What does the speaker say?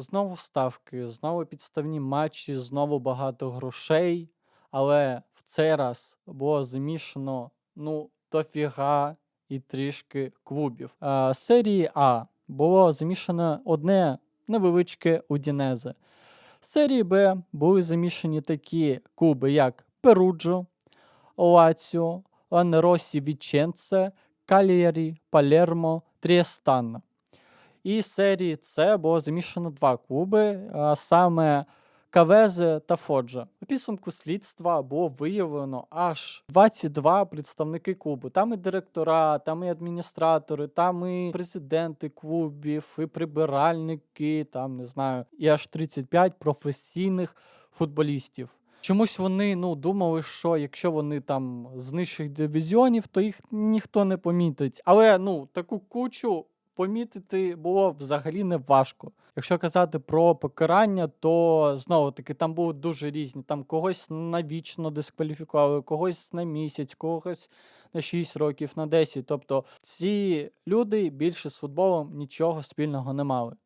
знову ставки, знову підставні матчі, знову багато грошей, але в цей раз було замішано ну дофіга і трішки клубів. А, серії А було замішано одне невеличке Удінезе. Серії Б були замішані такі клуби, як Перуджо, Лаціо, Ланеросі Віченце, Калієрі, Палермо, Трієстанна. І серії С було замішано два клуби, а саме Кавезе та Фоджа. У підсумку слідства було виявлено аж 22 представники клубу. Там і директора, там і адміністратори, там і президенти клубів, і прибиральники, там не знаю, і аж 35 професійних футболістів. Чомусь вони ну думали, що якщо вони там з нижчих дивізіонів, то їх ніхто не помітить. Але ну таку кучу помітити було взагалі не важко. Якщо казати про покарання, то знову таки там були дуже різні. Там когось навічно дискваліфікували, когось на місяць, когось на 6 років, на 10. Тобто ці люди більше з футболом нічого спільного не мали.